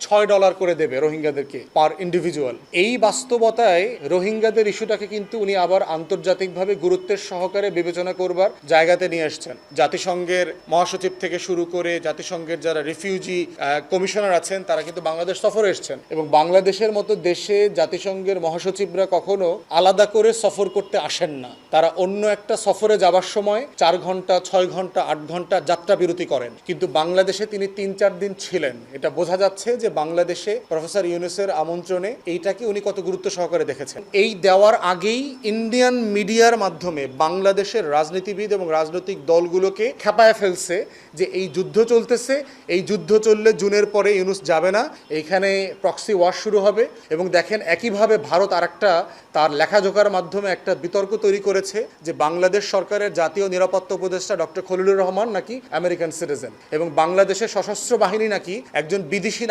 ছয় ডলার করে দেবে রোহিঙ্গাদেরকে পার ইন্ডিভিজুয়াল এই বাস্তবতায় রোহিঙ্গাদের ইস্যুটাকে কিন্তু উনি আবার আন্তর্জাতিকভাবে গুরুত্বের সহকারে বিবেচনা করবার জায়গাতে নিয়ে এসছেন জাতিসংঘের মহাসচিব থেকে শুরু করে জাতিসংঘের যারা রিফিউজি কমিশনার আছেন, তারা কিন্তু বাংলাদেশ সফরে এসছেন। এবং বাংলাদেশের মতো দেশে জাতিসংঘের মহাসচিবরা কখনো আলাদা করে সফর করতে আসেন না। তারা অন্য একটা সফরে যাবার সময় চার ঘণ্টা, ছয় ঘণ্টা, আট ঘণ্টা যাত্রা বিরতি করেন। কিন্তু বাংলাদেশে তিনি তিন, চার দিন ছিলেন। এটা বোঝা যাচ্ছে যে বাংলাদেশে প্রফেসর ইউনুসের আমন্ত্রণে এইটাকে উনি কত গুরুত্ব সহকারে দেখেছেন। এই দেওয়ার আগেই ইন্ডিয়ান মিডিয়ার মাধ্যমে বাংলাদেশের রাজনীতিবিদ এবং রাজনৈতিক দলগুলোকে খেপায় ফেলছে যে এই যুদ্ধ চলতেছে, এই যুদ্ধ চললে জুনের পরে ইউনুস যাবে না, এইখানে প্রক্সি ওয়ার শুরু হবে এবং দেখেন একইভাবে ভারত আরেকটা তার লেখাজোকার মাধ্যমে একটা বিতর্ক তৈরি করেছে যে বাংলাদেশ সরকারের জাতীয় নিরাপত্তা উপদেষ্টা ডক্টর খলিলুর রহমান নাকি আমেরিকান সিটিজেন এবং বাংলাদেশের সশস্ত্র বাহিনী নাকি একজন বিদেশি